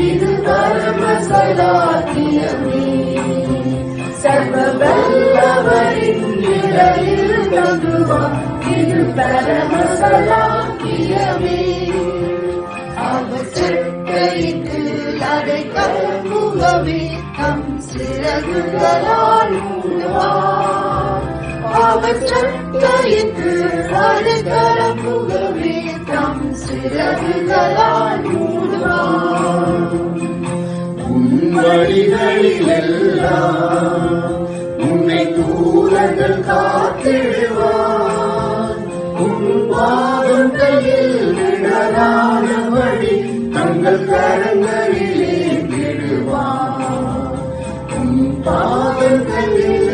இது பரம சலாக்கியமே சர்வ வல்லவரின் நிழலில் தங்குவார் இது பரம சலாக்கியமே அவர் செட்டைக்கு அடைக்கல் முகவே தம் சிறகுகளால் மூடுவார் அவர் சட்டைக்கு தம் சிறகுகளால் மூடுவார் வழிகளிலெல்லாம் உன்னை தூரங்கள் காத்திடுவார். உன் பாதங்களில் வழி தங்கள் கரங்களிலே விடுவார். உன் பாதங்களில்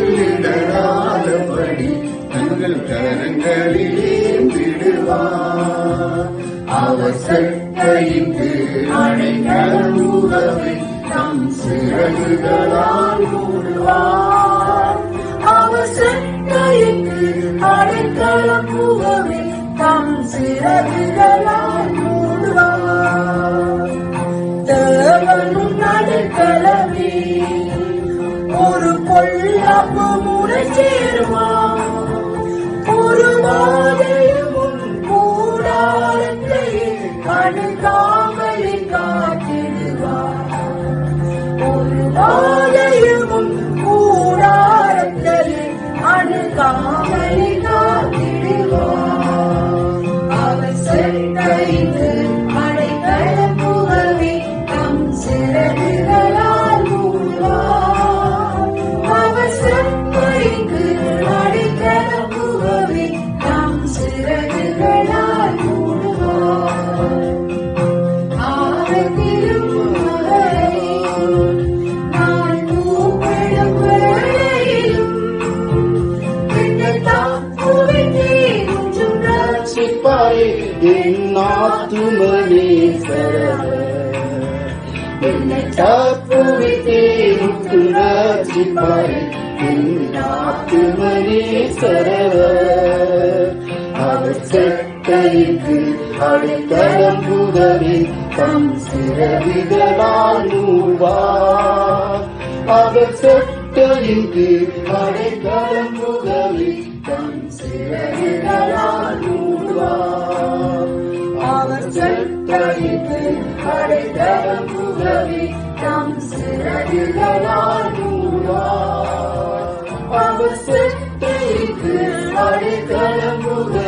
வழி தங்கள் கரங்களிலே விடுவார். அவர் சட்டைக்கு அடைக்கலம் உறவை தம் சிறகுகளால் மூடுவார் அவர் செட்டைக்கு தம் சிறகுகளால் மூடுவார் தேவனும் ஒரு பொல்லாப்பு முறை சேருவான் ஒரு வாதையும் கூடாரத்தை அணுகாமலை காட்டிடுவார் அவர் சென்றைந்து ரட்சி ரட்சிப்பாயே என் ஆத்துமனே என்னை காப்புவித்தேன் ரட்சிப்பாயே என் ஆத்துமனே அவர் செட்டைக்கு அடைக்கலம் புதவே தம் சிறவிகளால் மூவார் அவர் செட்டைக்கு அடைக்கலம் புதவி தம் சிறவி அவர் செட்டைக்கு அடைக்கலம் புகவே தம் சிறகுகளால் மூடுவார் அவர் செட்டைக்கு அடைக்கலம் புகவே தம் சிறகுகளால்